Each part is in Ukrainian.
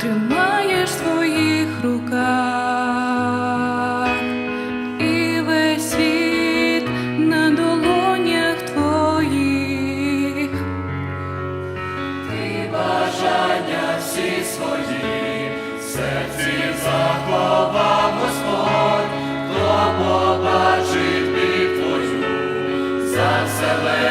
ти маєш в своїх руках, і весь на долонях твоїх, ти бажання всі свої, в серці заховав Господь, хто побачить бік твою за вселенню.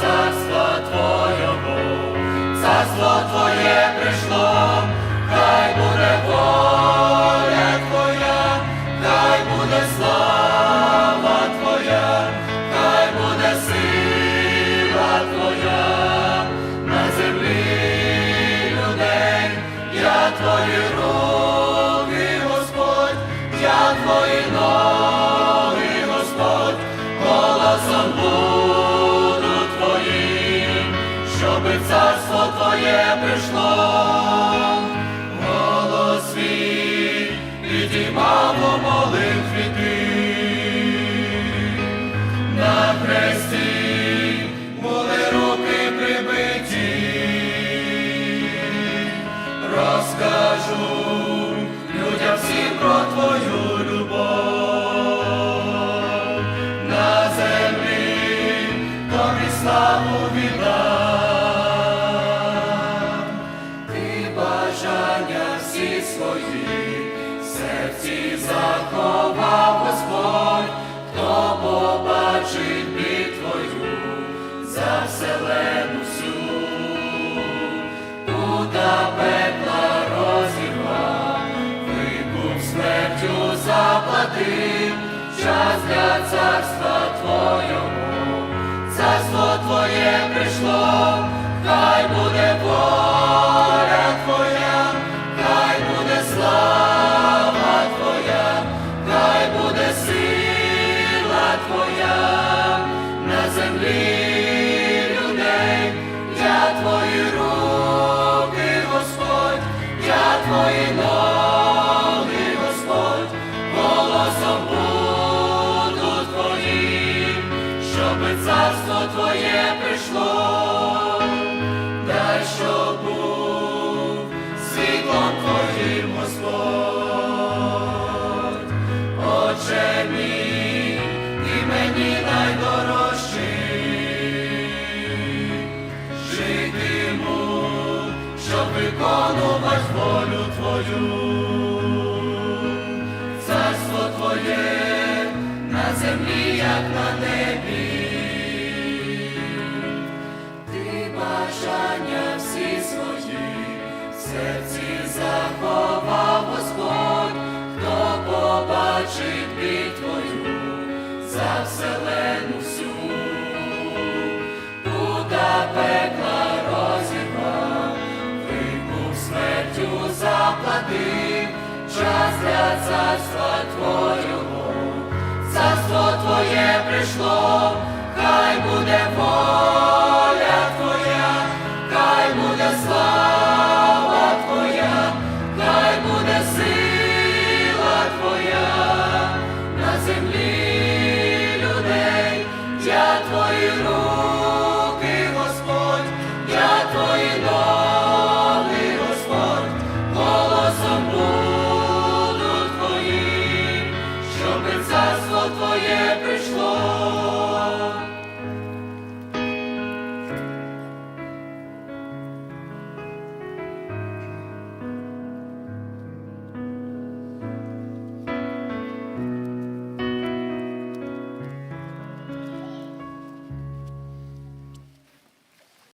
Царства Твого, царство Твоє прийшло, хай буде воля Твоя, хай буде слава Твоя, хай буде сила Твоя. На землі людей, я Твої щоби царство Твоє прийшло, голос свій підіймав у молитві ти. На хресті були руки прибиті, розкажу людям всім про твою любов. На землі, тобі славу віддам. Серці заховав Господь, хто побачить бід твою за вселену всю, тута пекла розірвав, викуп смертю заплатив, час для царства Твого, царство Твоє прийшло, царство Твоє прийшло, дай щоб був світлом Твоїм, Господь, Отче мій, і мені найдорожчий, житиму, щоб виконувати волю Твою. Царство Твоє на землі, як на небі. За вселену пекла розірвав, викуп смертю заплатив, час для царства Твого, царство Твоє прийшло.